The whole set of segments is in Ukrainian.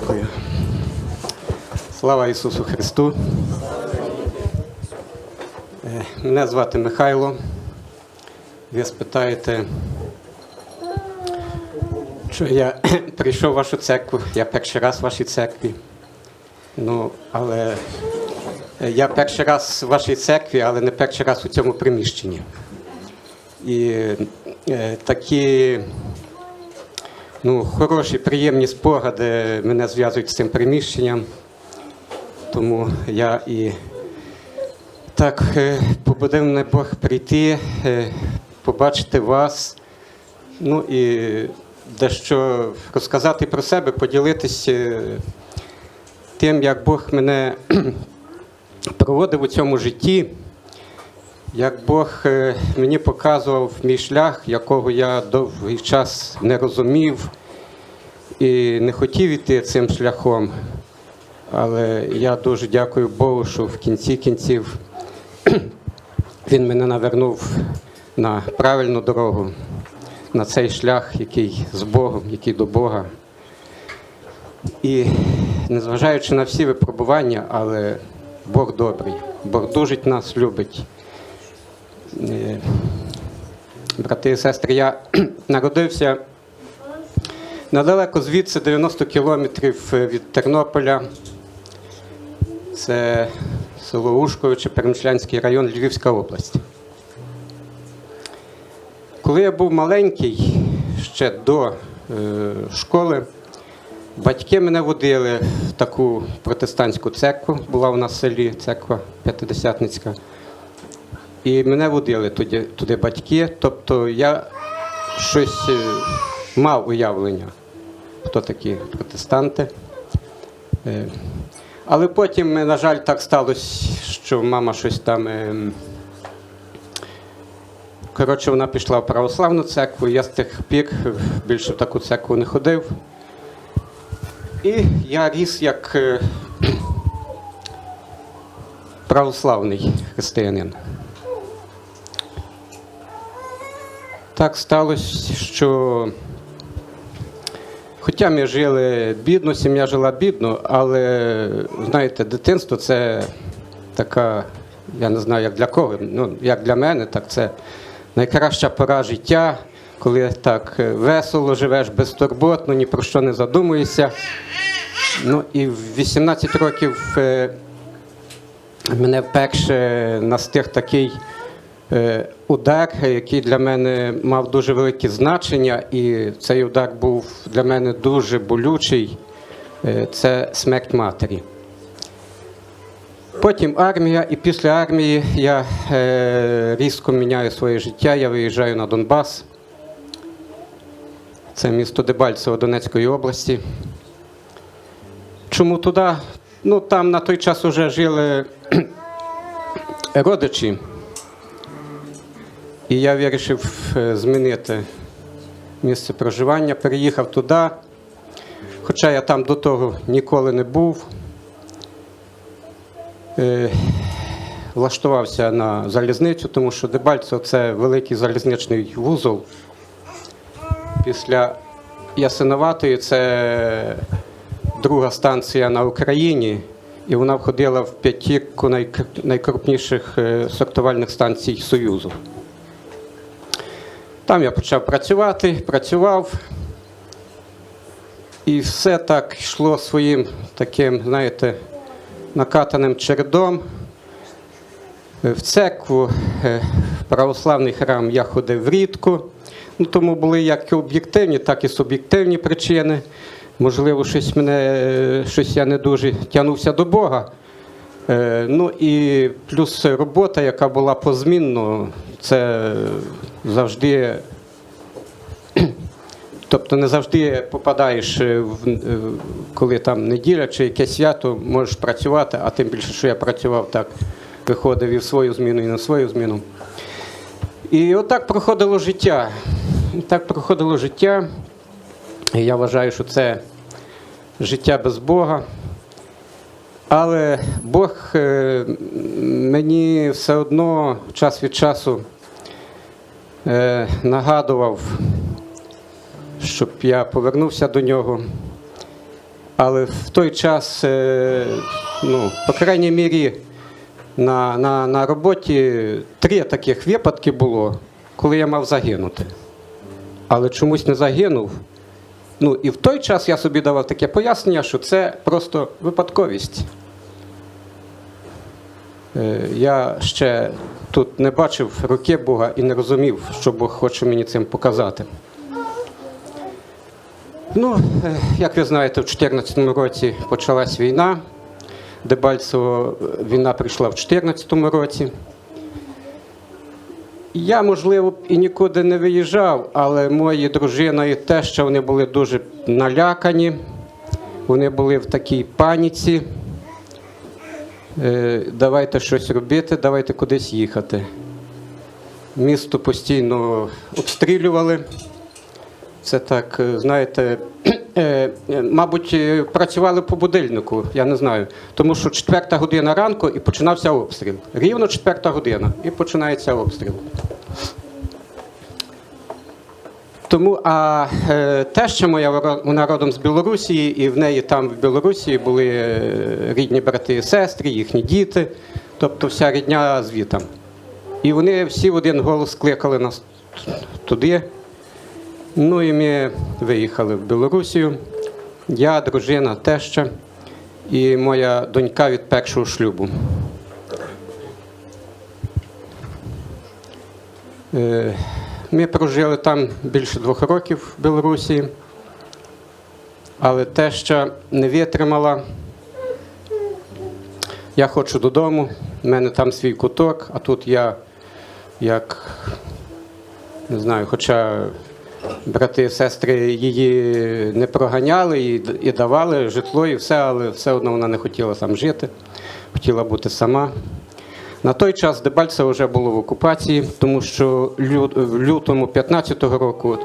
Дякую. Слава Ісусу Христу. Е, Мене звати Михайло. Ви спитаєте, що я прийшов в вашу церкву, я перший раз в вашій церкві. Ну, але е, я перший раз в вашій церкві, але не перший раз у цьому приміщенні. І е, такі ну, хороші, приємні спогади мене зв'язують з цим приміщенням. Тому я і так е, побудив мене Бог прийти, е, побачити вас, ну і дещо розказати про себе, поділитися тим, як Бог мене проводив у цьому житті, як Бог е, мені показував мій шлях, якого я довгий час не розумів і не хотів іти цим шляхом. Але я дуже дякую Богу, що в кінці кінців він мене навернув на правильну дорогу, на цей шлях, який з Богом, який до Бога. І незважаючи на всі випробування, але Бог добрий, Бог дуже нас любить. Е, Брати і сестри, я народився недалеко звідси 90 кілометрів від Тернополя. Це село Ушковичі, Перемишлянський район, Львівська область. Коли я був маленький, ще до е, школи, батьки мене водили в таку протестантську церкву, була у нас в селі церква П'ятидесятницька. І мене водили туди, туди батьки. Тобто я щось е, мав уявлення, хто такі протестанти. Е, Але потім, е, на жаль, так сталося, що мама щось там. е, Коротше, вона пішла в православну церкву, я з тих пір більше в таку церкву не ходив. І я ріс як православний християнин. Так сталося, що хоча ми жили бідно, сім'я жила бідно, але знаєте, дитинство це така, я не знаю, як для кого, ну як для мене, так це найкраща пора життя, коли так весело живеш, безтурботно, ні про що не задумуєшся. Ну і в 18 років е, мене вперше настиг такий удар, який для мене мав дуже велике значення, і цей удар був для мене дуже болючий. Е, Це смерть матері. Потім армія, і після армії я е, різко міняю своє життя, я виїжджаю на Донбас. Це місто Дебальцево Донецької області. Чому туди? Ну там на той час вже жили родичі. І я вирішив е, змінити місце проживання, переїхав туди, хоча я там до того ніколи не був. Е, Влаштувався на залізницю, тому що Дебальцево – це великий залізничний вузол. Після Ясиноватої це друга станція на Україні, і вона входила в п'ятірку найкрупніших е, сортувальних станцій Союзу. Там я почав працювати, працював, і все так йшло своїм таким, знаєте, накатаним чередом. Е, В церкву, е, в православний храм я ходив рідко, ну, тому були як і об'єктивні, так і суб'єктивні причини. Можливо, щось мене, е, щось я не дуже тягнувся до Бога. Ну і плюс робота, яка була позмінно, це завжди. Тобто не завжди попадаєш, е, в, е, коли там неділя чи якесь свято, можеш працювати, а тим більше, що я працював так, виходив і в свою зміну, і на свою зміну. І отак проходило життя. Так проходило життя. Я вважаю, що це життя без Бога. Але Бог е, мені все одно час від часу е, нагадував, щоб я повернувся до нього. Але в той час, е, ну, по крайній мірі, на, на, на роботі три таких випадки було, коли я мав загинути. Але чомусь не загинув. Ну і в той час я собі давав таке пояснення, що це просто випадковість. Е, Я ще тут не бачив руки Бога і не розумів, що Бог хоче мені цим показати. Ну, е, як ви знаєте, в 2014 році почалась війна. Дебальцево е, війна прийшла в 2014 році. Я, можливо, і нікуди не виїжджав, але мої дружина і теща вони були дуже налякані, вони були в такій паніці. Е, Давайте щось робити, давайте кудись їхати. Місто постійно обстрілювали. Це так, е, знаєте, е, мабуть, працювали по будильнику, я не знаю. Тому що четверта година ранку і починався обстріл. Рівно четверта година і починається обстріл. Тому, а е, теща моя вона- вона родом з Білорусі, і в неї там в Білорусі були е, рідні брати і сестри, їхні діти, тобто вся рідня звітом. І вони всі в один голос кликали нас туди. Ну і ми виїхали в Білорусію. Я, дружина, теща і моя донька від першого шлюбу. Е, Ми прожили там більше двох років в Білорусі, але теща не витримала. Я хочу додому, в мене там свій куток, а тут я як не знаю, хоча брати і сестри її не проганяли і, і давали житло і все, але все одно вона не хотіла там жити, хотіла бути сама. На той час Дебальцево вже було в окупації, тому що в лютому 15-го року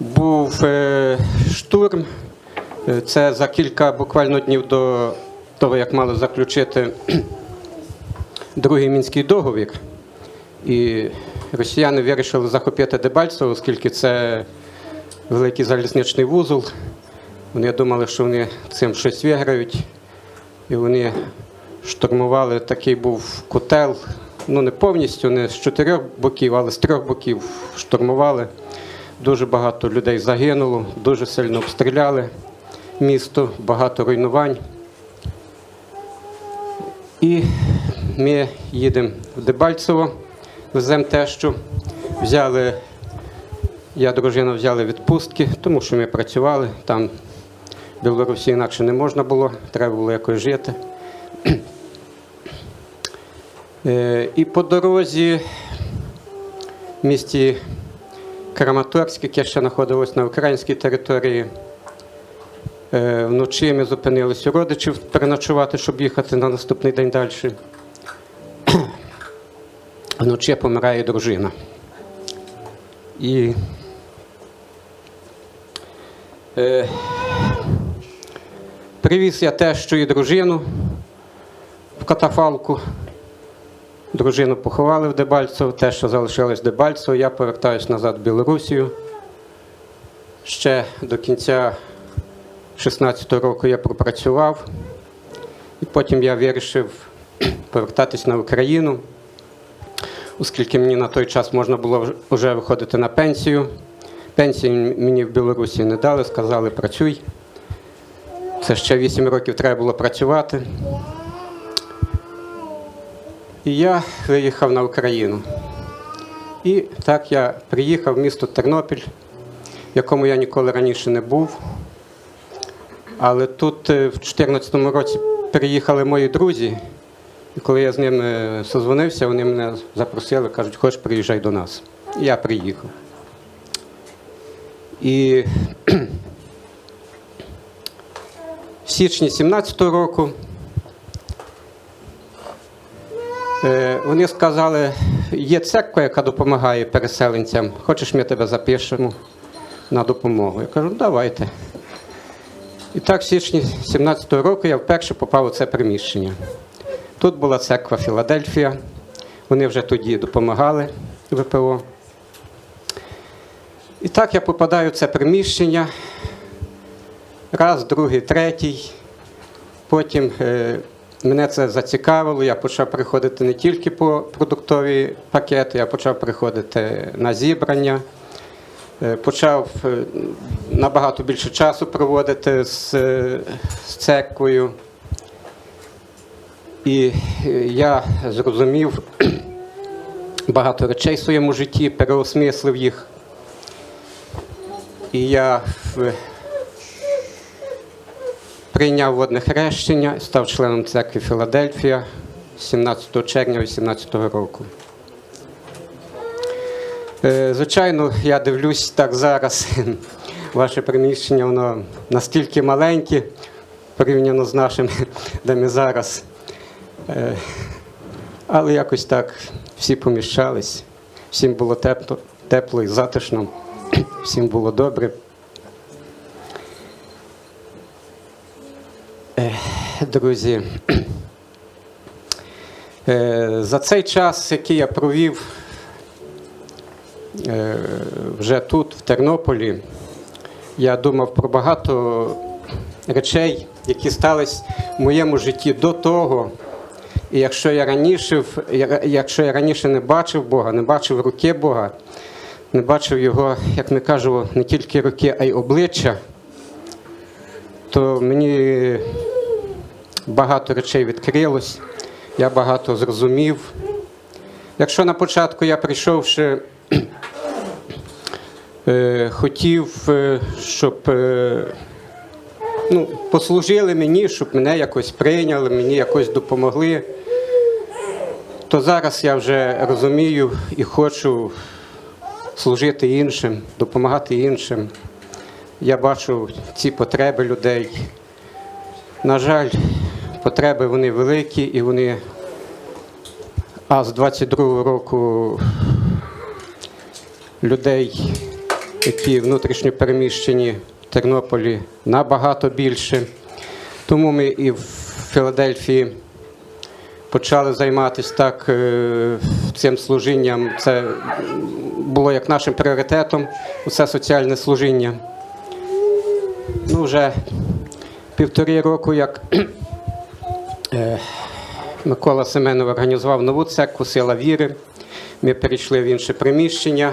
був е, штурм. Е, Це за кілька буквально днів до того, як мали заключити другий мінський договір. І росіяни вирішили захопити Дебальцево, оскільки це великий залізничний вузол. Вони думали, що вони цим щось виграють. І вони штурмували такий був котел. Ну, не повністю, не з чотирьох боків, але з трьох боків штурмували. Дуже багато людей загинуло, дуже сильно обстріляли місто, багато руйнувань. І ми їдемо в Дебальцево, веземо те, що взяли, я дружина взяли відпустки, тому що ми працювали. Там в Білорусі інакше не можна було, треба було якось жити. Е, І по дорозі в місті Краматорськ, яке ще знаходилось на українській території. Е, Вночі ми зупинились у родичів переночувати, щоб їхати на наступний день далі. Вночі помирає дружина. І е, привіз я тещу і дружину в катафалку. Дружину поховали в Дебальцево, те, що залишилось в Дебальцево, я повертаюся назад в Білорусію. Ще до кінця 16-го року я пропрацював, і потім я вирішив повертатись на Україну, оскільки мені на той час можна було вже виходити на пенсію. Пенсію мені в Білорусі не дали, сказали працюй. Це ще 8 років треба було працювати. І я виїхав на Україну. І так я приїхав в місто Тернопіль, в якому я ніколи раніше не був. Але тут е, в 2014 році приїхали мої друзі, і коли я з ними созвонився, вони мене запросили, кажуть, хочеш приїжджай до нас. І я приїхав. І в січні 17-го року Е, Вони сказали, є церква, яка допомагає переселенцям. Хочеш, ми тебе запишемо на допомогу? Я кажу, давайте. І так, в січні 17-го року я вперше попав у це приміщення. Тут була церква Філадельфія. Вони вже тоді допомагали ВПО. І так я попадаю в це приміщення. Раз, другий, третій. Потім е, мене це зацікавило. Я почав приходити не тільки по продуктові пакети, я почав приходити на зібрання. Е, Почав е, набагато більше часу проводити з, е, з церквою. І я зрозумів багато речей в своєму житті, переосмислив їх. І я прийняв водне хрещення, став членом церкви Філадельфія 17 червня 2018 року. Е, Звичайно, я дивлюсь так зараз. Ваше приміщення воно настільки маленьке порівняно з нашим, де ми зараз. Е, Але якось так всі поміщались, всім було тепло, тепло і затишно, всім було добре. Друзі, е, за цей час, який я провів е, вже тут, в Тернополі, я думав про багато речей, які стались в моєму житті до того. І якщо я раніше, якщо я раніше не бачив Бога, не бачив руки Бога, не бачив його, як ми кажемо, не тільки руки, а й обличчя, то мені багато речей відкрилось, я багато зрозумів. Якщо на початку я прийшовши, е, хотів, е, щоб е, ну, послужили мені, щоб мене якось прийняли, мені якось допомогли, то зараз я вже розумію і хочу служити іншим, допомагати іншим. Я бачу ці потреби людей. На жаль, потреби вони великі і вони. А з 22-го року людей, які внутрішньо переміщені в Тернополі, набагато більше. Тому ми і в Філадельфії почали займатися так е, цим служінням. Це було як нашим пріоритетом, це соціальне служіння. Ну, вже півтори року, як е, Микола Семенов організував нову церкву Сила віри. Ми перейшли в інше приміщення,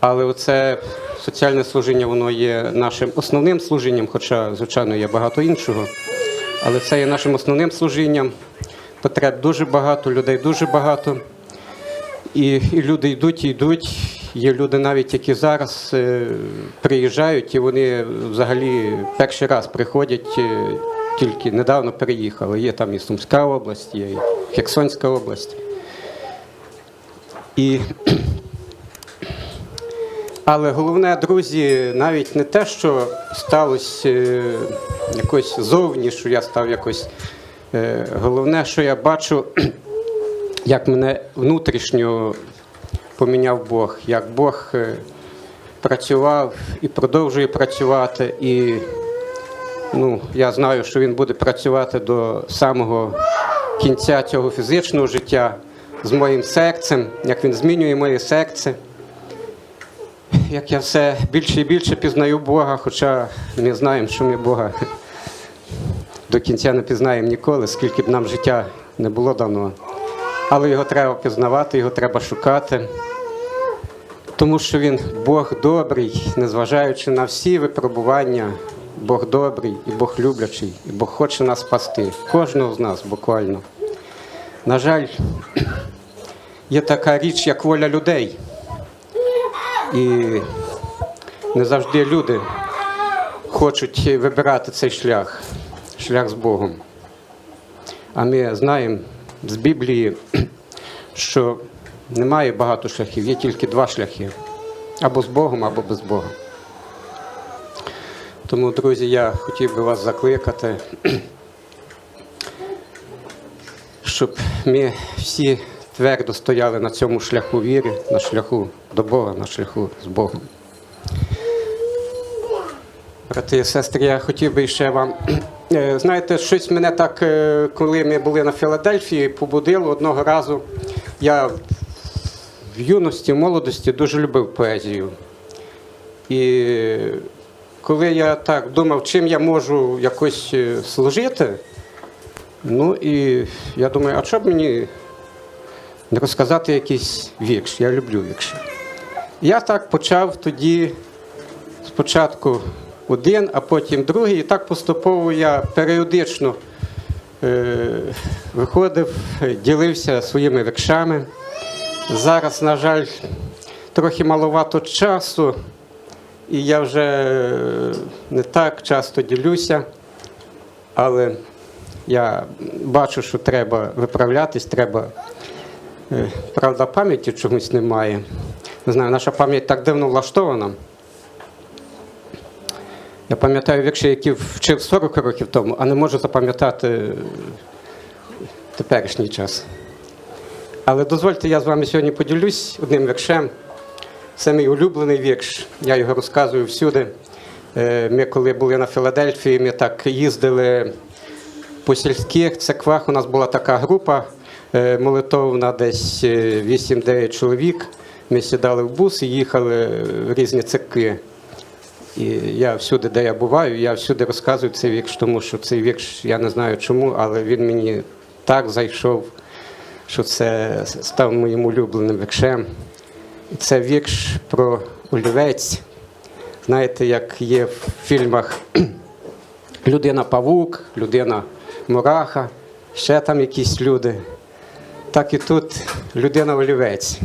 але оце соціальне служіння воно є нашим основним служінням, хоча, звичайно, є багато іншого. Але це є нашим основним служінням. Потреб дуже багато, людей дуже багато. І, і люди йдуть і йдуть. Є люди навіть, які зараз е, приїжджають, і вони взагалі перший раз приходять, е, тільки недавно переїхали. Є там і Сумська область, є і Херсонська область. І... Але головне, друзі, навіть не те, що сталося е, якось зовні, що я став якось. Головне, що я бачу, як мене внутрішньо поміняв Бог, як Бог е, працював і продовжує працювати. І ну, я знаю, що Він буде працювати до самого кінця цього фізичного життя з моїм серцем, як він змінює моє серце. Як я все більше і більше пізнаю Бога, хоча ми знаємо, що ми Бога до кінця не пізнаємо ніколи, скільки б нам життя не було дано. Але його треба пізнавати, його треба шукати, тому що він Бог добрий, незважаючи на всі випробування, Бог добрий і Бог люблячий, і Бог хоче нас спасти, кожного з нас буквально. На жаль, є така річ, як воля людей. І не завжди люди хочуть вибирати цей шлях, шлях з Богом. А ми знаємо з Біблії, що немає багато шляхів, є тільки два шляхи: або з Богом, або без Бога. Тому, друзі, я хотів би вас закликати, щоб ми всі твердо стояли на цьому шляху віри, на шляху до Бога, на шляху з Богом. Брати і сестри, я хотів би ще вам. Е, Знаєте, щось мене так, е, коли ми були на Філадельфії, побудило одного разу. Я в юності, в молодості дуже любив поезію. І коли я так думав, чим я можу якось е, служити, ну і я думаю, а що б мені розказати якийсь вірш? Я люблю вірші. Я так почав тоді спочатку один, а потім другий. І так поступово я періодично е, виходив, ділився своїми віршами. Зараз, на жаль, трохи маловато часу, і я вже е, не так часто ділюся, але я бачу, що треба виправлятись, треба. е, Правда, пам'яті чомусь немає. Не знаю, наша пам'ять так дивно влаштована. Я пам'ятаю вірші, які вчив 40 років тому, а не можу запам'ятати е, теперішній час. Але дозвольте, я з вами сьогодні поділюсь одним віршем. Це мій улюблений вірш. Я його розказую всюди. Е, Ми, коли були на Філадельфії, ми так їздили по сільських церквах. У нас була така група е, молитовна, десь е, 8-9 чоловік. Ми сідали в бус і їхали в різні церкви. І я всюди, де я буваю, я всюди розказую цей вірш, тому що цей вірш, я не знаю чому, але він мені так зайшов, що це став моїм улюбленим віршем. І це вірш про олівець. Знаєте, як є в фільмах людина павук, людина мураха, ще там якісь люди. Так і тут людина олівець.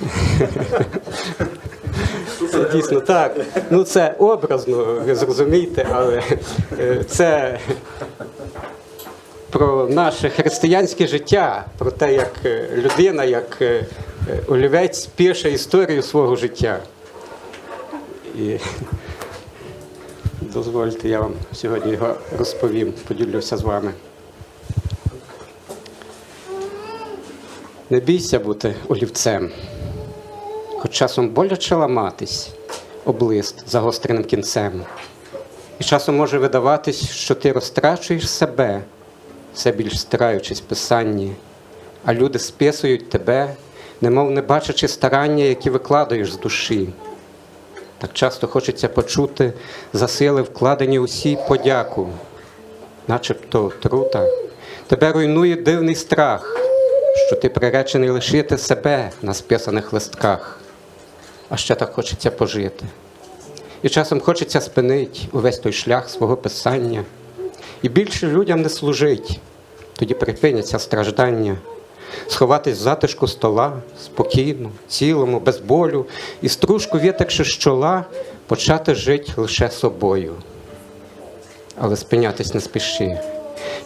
Це дійсно так. Ну це образно, ви зрозумієте, але е, це про наше християнське життя, про те, як е, людина, як е, олівець пише історію свого життя. І дозвольте, я вам сьогодні його розповім, поділюся з вами. Не бійся бути олівцем хоч часом боляче ламатись об лист загостреним кінцем. І часом може видаватись, що ти розтрачуєш себе, все більш стираючись в писанні, а люди списують тебе, немов не бачачи старання, які викладаєш з душі. Так часто хочеться почути за сили вкладені усі подяку, начебто отрута. Тебе руйнує дивний страх, що ти приречений лишити себе на списаних листках, а ще так хочеться пожити. І часом хочеться спинити увесь той шлях свого писання. І більше людям не служить, тоді припиняться страждання, сховатись в затишку стола, спокійно, цілому, без болю, і стружку вітекши з чола, почати жити лише собою. Але спинятись не спіши.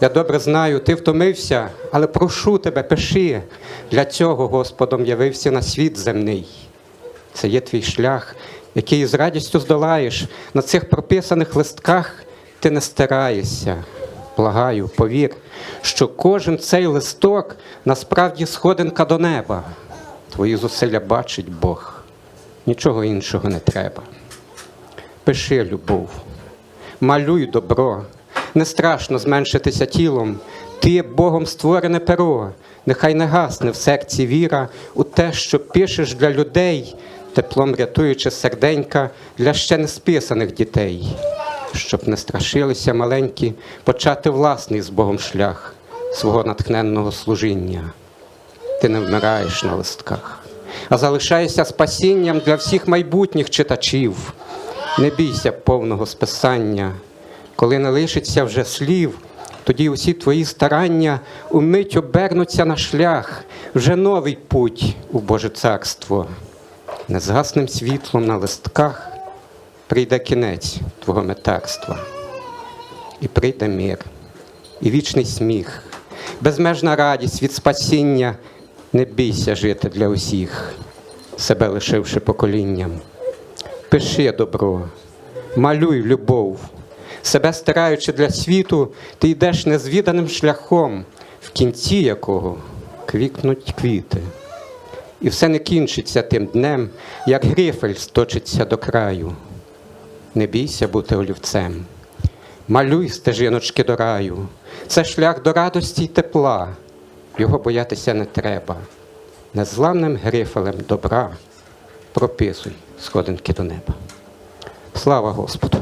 Я добре знаю, ти втомився, але прошу тебе, пиши. Для цього Господом явився на світ земний. Це є твій шлях, який з радістю здолаєш. На цих прописаних листках ти не стираєшся. Благаю, повір, що кожен цей листок насправді сходинка до неба. Твої зусилля бачить Бог. Нічого іншого не треба. Пиши любов, малюй добро, не страшно зменшитися тілом. Ти Богом створене перо, нехай не гасне в серці віра у те, що пишеш для людей, теплом рятуючи серденька для ще не списаних дітей, щоб не страшилися маленькі, почати власний з Богом шлях свого натхненного служіння. Ти не вмираєш на листках, а залишаєшся спасінням для всіх майбутніх читачів. Не бійся повного списання, коли не лишиться вже слів, тоді усі твої старання умить обернуться на шлях, вже новий путь у Боже царство. Незгасним світлом на листках прийде кінець твого метарства, і прийде мир, і вічний сміх, безмежна радість від спасіння. Не бійся жити для усіх, себе лишивши поколінням. Пиши добро, малюй любов, себе стираючи для світу, ти йдеш незвіданим шляхом, в кінці якого квікнуть квіти. І все не кінчиться тим днем, як грифель сточиться до краю. Не бійся бути олівцем, малюй стежиночки до раю. Це шлях до радості й тепла. Його боятися не треба. Незламним грифелем добра прописуй сходинки до неба. Слава Господу!